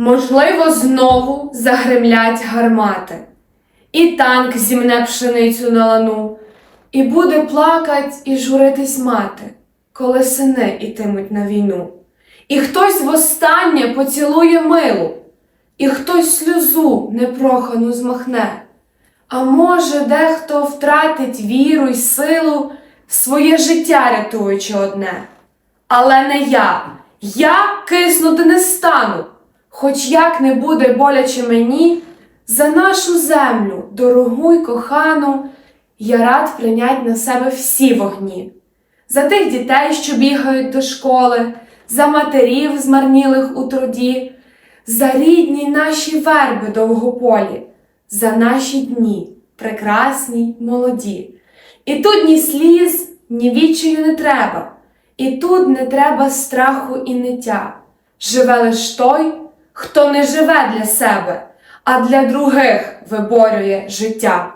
Можливо, знову загремлять гармати, і танк зімне пшеницю на лану, і буде плакать і журитись мати, коли сини ітимуть на війну. І хтось востаннє поцілує милу, і хтось сльозу непрохану змахне. А може, дехто втратить віру й силу, своє життя рятуючи одне. Але не я, я киснути не стану, хоч як не буде боляче мені, за нашу землю, дорогу й кохану, я рад прийнять на себе всі вогні. За тих дітей, що бігають до школи, за матерів, змарнілих у труді, за рідні наші верби довгополі, за наші дні, прекрасні молоді. І тут ні сліз, ні відчаю не треба, і тут не треба страху і ниття. Живе лиш той, хто не живе для себе, а для других виборює життя.